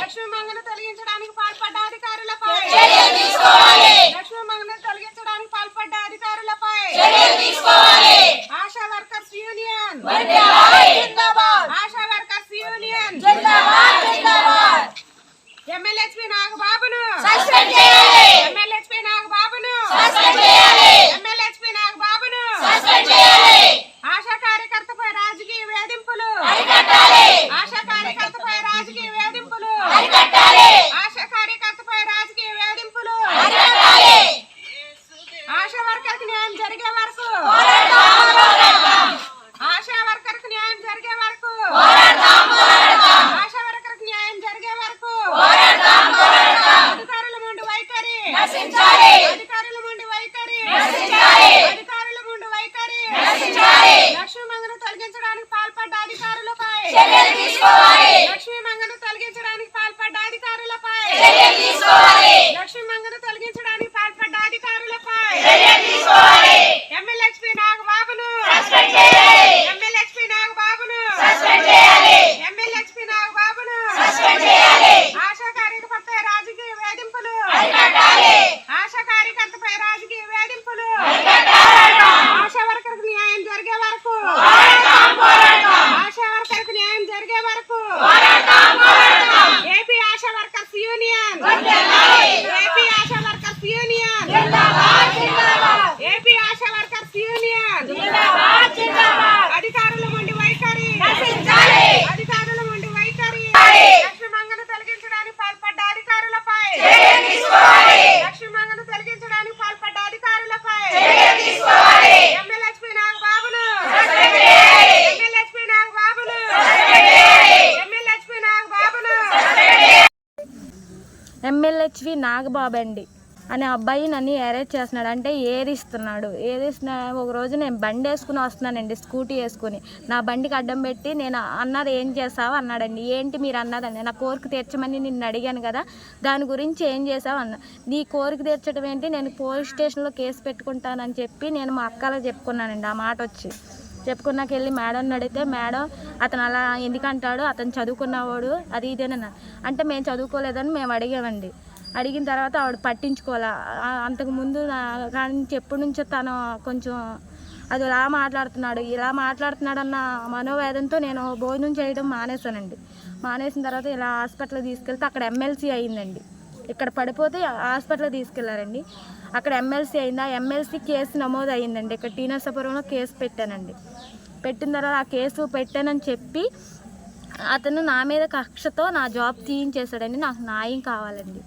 లక్ష్మీ మంగను తొలగించడానికి పాల్పడ్డ అధికారులపై. లక్ష్మీ మంగను తొలగించడానికి పాల్పడ్డ అధికారులపై. Asha workers union. Asha workers union. MLA SP నాగబాబును. ఎమ్మెల్యేస్పీ నాగబాబును. ఎమ్మెల్యేస్పీ నాగబాబును. ఆశా కార్యకర్తపై రాజకీయ వేధింపులు. ఆశా కార్యకర్తపై రాజకీయ వేధింపులు. ఆశా కార్యకర్తపై రాజకీయ వేధింపులు. ఆశా వర్కర్కి న్యాయం జరిగే వరకు. ఆశా వర్కర్కి న్యాయం జరిగే వరకు. ఆశా వర్కర్కి న్యాయం జరిగే వరకు. అధికారుల ముందు వైఖరి. అధికారుల ముందు వైఖరి. అధికారుల ముందు వైఖరి నశించాలి లక్ష్మీ మంగను తొలగించడానికి పాల్పడ్డ అధికారులపై చర్యలు తీసుకోవాలి లక్ష్మీ మంగను తొలగించడానికి పాల్పడ్డ అధికారులపై. లక్ష్మీ మంగను తొలగించడానికి పాల్పడ్డ అధికారులపై చర్యలు తీసుకోవాలి ఎమ్మెల్యేస్పీ నాగబాబును సస్పెండ్ చేయాలి ఎమ్మెల్యేస్పీ నాగబాబును సస్పెండ్ చేయాలి ఎమ్మెల్యేస్పీ నాగబాబును సస్పెండ్ చేయాలి ఆశా కార్యకర్తపై రాజకీయ వేధింపులు అరికట్టాలి ఆశా కార్యకర్తపై రాజకీయ వేధింపులు అరికట్టాలి ఆశా వర్కర్కు న్యాయం జరిగే వరకు పోరాడతాం పోరాడతాం ఆశా వర్కర్కు న్యాయం జరిగే వరకు. AP ASHA workers union. AP ASHA workers union జిందాబాద్ జిందాబాద్ ఏపీ ఆశా వర్కర్స్ యూనియన్ జిందాబాద్ జిందాబాద్ అధికారుల ముందు వైఖరి నశించాలి అధికారుల ముందు వైఖరి నశించాలి. లక్ష్మీ మంగను తొలగించడానికి పాల్పడ్డ అధికారులపై చర్యలు తీసుకోవాలి లక్ష్మీ మంగను తొలగించడానికి పాల్పడ్డ అధికారులపై చర్యలు తీసుకోవాలి ఎమ్మెల్యేస్పీ నాగబాబును సస్పెండ్ చేయాలి ఎమ్మెల్యేస్పీ నాగబాబును సస్పెండ్ చేయాలి ఎమ్మెల్యేస్పీ నాగబాబును ఎమ్మెల్యేహెచ్వి నాగబాబు అండి అనే అబ్బాయి నన్ను అరెస్ట్ చేస్తున్నాడు. అంటే ఏరిస్తున్నాడు. ఏరిస్తున్నా ఒక రోజు నేను బండి వేసుకుని వస్తున్నానండి స్కూటీ వేసుకుని. నా బండికి అడ్డం పెట్టి నేను అన్నది ఏం చేసావు అన్నాడండి. ఏంటి మీరు అన్నదండి నా కోరిక తీర్చమని నిన్ను అడిగాను కదా దాని గురించి ఏం చేసావు అన్న. నీ కోరిక తీర్చడం ఏంటి? నేను పోలీస్ స్టేషన్లో కేసు పెట్టుకుంటానని చెప్పి నేను మా అక్కలో చెప్పుకున్నానండి. ఆ మాట వచ్చి చెప్పుకున్నాక వెళ్ళి మేడం అడిగితే మేడం అతను అలా ఎందుకంటాడు అతను చదువుకున్నవాడు అది ఇదేనన్నా. అంటే మేము చదువుకోలేదని మేము అడిగామండి. అడిగిన తర్వాత ఆవిడ పట్టించుకోవాలా? అంతకుముందు నా నుంచి ఎప్పటి నుంచో తను కొంచెం అది ఇలా మాట్లాడుతున్నాడు ఇలా మాట్లాడుతున్నాడన్న మనోవేదంతో నేను భోజనం చేయడం మానేశానండి. మానేసిన తర్వాత ఇలా హాస్పిటల్కి తీసుకెళ్తే అక్కడ ఎమ్మెల్సీ అయిందండి. ఇక్కడ పడిపోతే హాస్పిటల్ తీసుకెళ్ళారండి. అక్కడ ఎమ్మెల్సీ అయింది. ఆ ఎమ్మెల్సీ కేసు నమోదు అయ్యిందండి ఇక్కడ టీనర్సాపురంలో కేసు పెట్టానండి. పెట్టిన తర్వాత ఆ కేసు పెట్టానని చెప్పి అతను నా మీద కక్షతో నా జాబ్ తీయించేశాడండి నాకు న్యాయం కావాలండి.